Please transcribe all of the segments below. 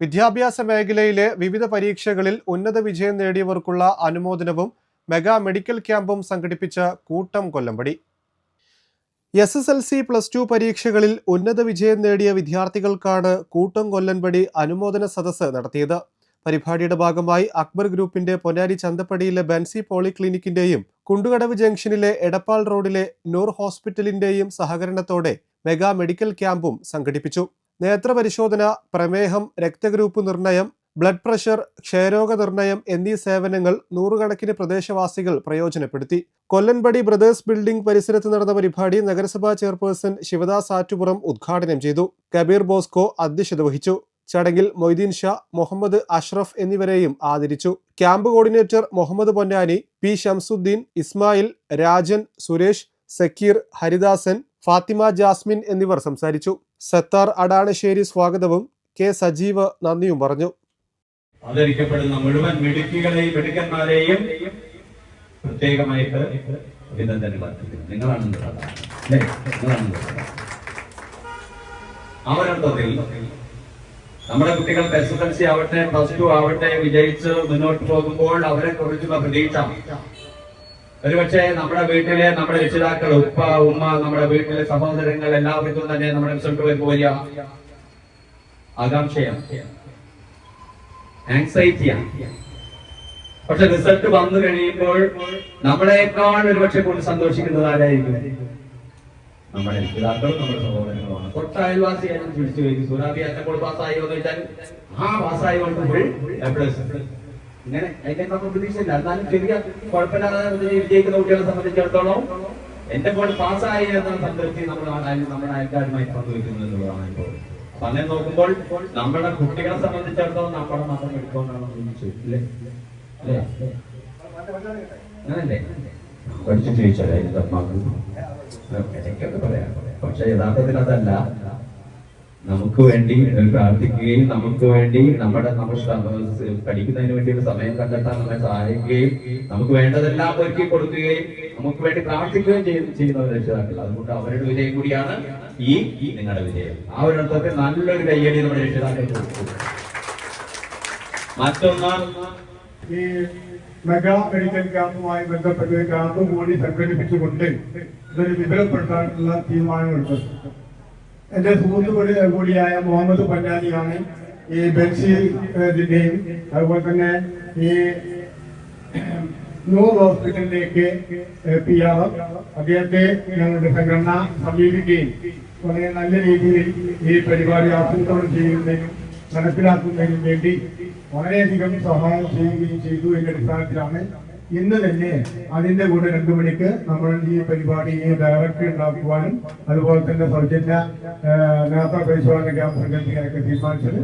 വിദ്യാഭ്യാസ മേഖലയിലെ വിവിധ പരീക്ഷകളിൽ ഉന്നത വിജയം നേടിയവർക്കുള്ള അനുമോദനവും മെഗാ മെഡിക്കൽ ക്യാമ്പും സംഘടിപ്പിച്ച കൂട്ടം Kollampadi S S L C plus two പരീക്ഷകളിൽ ഉന്നത വിജയം നേടിയ വിദ്യാർത്ഥികൾക്കാണ് കൂട്ടം കൊല്ലൻപടി അനുമോദന സദസ്സ് നടത്തിയത്. പരിപാടിയുടെ ഭാഗമായി അക്ബർ ഗ്രൂപ്പിന്റെ പൊന്നാരി ചന്തപ്പടിയിലെ ബെൻസി പോളിക്ലിനിക്കിന്റെയും കുണ്ടുകടവ് ജംഗ്ഷനിലെ എടപ്പാൾ റോഡിലെ നൂർ ഹോസ്പിറ്റലിന്റെയും സഹകരണത്തോടെ മെഗാ മെഡിക്കൽ ക്യാമ്പും സംഘടിപ്പിച്ചു. നേത്രപരിശോധന പ്രമേഹം രക്തഗ്രൂപ്പ് നിർണയം ബ്ലഡ് പ്രഷർ ക്ഷയരോഗ നിർണയം എന്നീ സേവനങ്ങൾ നൂറുകണക്കിന് പ്രദേശവാസികൾ പ്രയോജനപ്പെടുത്തി. കൊല്ലൻപടി ബ്രദേഴ്സ് ബിൽഡിംഗ് പരിസരത്ത് നടന്ന പരിപാടി നഗരസഭാ ചെയർപേഴ്സൺ ശിവദാസ് ആറ്റുപുറം ഉദ്ഘാടനം ചെയ്തു. കബീർ ബോസ്കോ അധ്യക്ഷത വഹിച്ചു. ചടങ്ങിൽ മൊയ്തീൻ ഷാ മുഹമ്മദ് അഷ്റഫ് എന്നിവരെയും ആദരിച്ചു. Camp coordinator Muhammad Ponnani P Shamsuddin Ismail Rajan Suresh Sakkeer Haridasan Fathima Jasmine എന്നിവർ സംസാരിച്ചു. സത്താർ അടാണശ്ശേരി സ്വാഗതവും കെ സജീവ് നന്ദിയും പറഞ്ഞു. ആദരിക്കപ്പെടുന്ന മുഴുവൻ മിടുക്കികളെയും മിടുക്കന്മാരെയും പ്രത്യേകമായിട്ട് അഭിനന്ദനങ്ങൾ നിങ്ങളാണ്? നിങ്ങളാണ് അവരർത്ഥത്തിൽ നമ്മുടെ കുട്ടികൾ എസ് എസ് എൽ സി ആവട്ടെ പ്ലസ് ടു ആവട്ടെ വിജയിച്ച് മുന്നോട്ട് പോകുമ്പോൾ അവരെ കുറിച്ചുള്ള പ്രതീക്ഷ ഒരുപക്ഷെ നമ്മുടെ വീട്ടിലെ നമ്മുടെ രക്ഷിതാക്കൾ ഉപ്പ ഉമ്മ നമ്മുടെ വീട്ടിലെ സഹോദരങ്ങൾ എല്ലാവർക്കും തന്നെ നമ്മുടെ റിസൾട്ട് വരുമ്പോൾ വലിയ ആകാംക്ഷയാണ് പക്ഷെ റിസൾട്ട് വന്നു കഴിയുമ്പോൾ നമ്മളെക്കാൾ ഒരുപക്ഷെ കൂടുതൽ സന്തോഷിക്കുന്നത് ആരായിരിക്കും? നമ്മുടെ രക്ഷിതാക്കളും നമ്മുടെ സഹോദരങ്ങളുമാണ്. തൊട്ട അയൽവാസിയായിരുന്നു ചിരിച്ചു വയ്ക്കും സൂറാബി എന്നെപ്പോൾ പാസ്സായോ എന്ന് വെച്ചാൽ ആ പാസ്സായി കൊണ്ട് ഇങ്ങനെ അതിന്റെ നമ്മൾ പ്രതീക്ഷയില്ല. എന്നാലും ചെറിയ കുഴപ്പമില്ലാതെ വിജയിക്കുന്ന കുട്ടികളെ സംബന്ധിച്ചിടത്തോളം എന്റെ ബോൾ പാസ്സായി എന്ന സംതൃപ്തി നമ്മൾ നമ്മുടെ അയൽക്കാരുമായി പങ്കുവെക്കുന്നത് എന്നുള്ളതാണ് ഇപ്പോൾ. അങ്ങനെ നോക്കുമ്പോൾ നമ്മുടെ കുട്ടികളെ സംബന്ധിച്ചിടത്തോളം നമ്മുടെ മതം എടുക്കൊണ്ടാണ് ഇല്ലേ? അല്ലേ അങ്ങനല്ലേ? പഠിച്ചു ചോദിച്ചാലേ ഇടയ്ക്കൊക്കെ പറയാം. പക്ഷെ യഥാർത്ഥത്തിൽ അതല്ല. നമുക്ക് വേണ്ടി പ്രാർത്ഥിക്കുകയും നമുക്ക് വേണ്ടി നമ്മുടെ നമ്മൾ പഠിക്കുന്നതിന് വേണ്ടി ഒരു സമയം കണ്ടെത്താൻ നമ്മളെ സഹായിക്കുകയും നമുക്ക് വേണ്ടതെല്ലാം ഒരുക്കി കൊടുക്കുകയും നമുക്ക് വേണ്ടി പ്രാർത്ഥിക്കുകയും ചെയ്യ- ചെയ്യുന്ന രക്ഷിതാക്കൾ. അതുകൊണ്ട് അവരുടെ വിജയം കൂടിയാണ് ഈ നിങ്ങളുടെ വിജയം. ആ ഒരു അർത്ഥത്തിൽ നല്ലൊരു കയ്യടി നമ്മുടെ രക്ഷിതാക്കൾ മറ്റൊന്ന് ഈ മെഗാ മെഡിക്കൽ ക്യാമ്പുമായി ബന്ധപ്പെട്ട് ക്യാമ്പ് കൂടി സംഘടിപ്പിച്ചുകൊണ്ട് ഇതൊരു വിവരപ്പെടുത്താനുള്ള തീരുമാനമെടുത്തത് എന്റെ സുഹൃത്ത് കൂടി കൂടിയായ മുഹമ്മദ് പഞ്ചാലിയാണ് ഈ ബെൻസിന്റെയും അതുപോലെ തന്നെ ഈ നൂർ ഹോസ്പിറ്റലിലേക്ക് പി ആർ അദ്ദേഹത്തെ ഞങ്ങളുടെ സംഘടന സമീപിക്കുകയും വളരെ നല്ല രീതിയിൽ ഈ പരിപാടി ആസൂത്രണം ചെയ്യുന്നതിനും നടപ്പിലാക്കുന്നതിനും വേണ്ടി വളരെയധികം സഹായം ചെയ്യുകയും ചെയ്തു എന്ന അടിസ്ഥാനത്തിലാണ് ഇന്ന് തന്നെ അതിന്റെ കൂടെ രണ്ടു മണിക്ക് നമ്മൾ ഈ പരിപാടി ഈ ഡയറക്ടറി ഉണ്ടാക്കുവാനും അതുപോലെ തന്നെ സൗജന്യ നേത്ര പരിശോധന ക്യാമ്പ് സംഘടിപ്പിക്കാനൊക്കെ തീരുമാനിച്ചത്.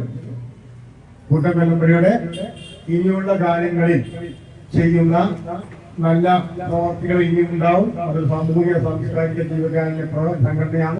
കൂട്ടക്കല്ലമ്പടിയുടെ ഇനിയുള്ള കാര്യങ്ങളിൽ ചെയ്യുന്ന നല്ല പ്രവർത്തികൾ ഇനിയും ഉണ്ടാവും. അത് സാമൂഹിക സാംസ്കാരിക ജീവകാരുണ്യ പ്രവർത്തന സംഘടനയാണ്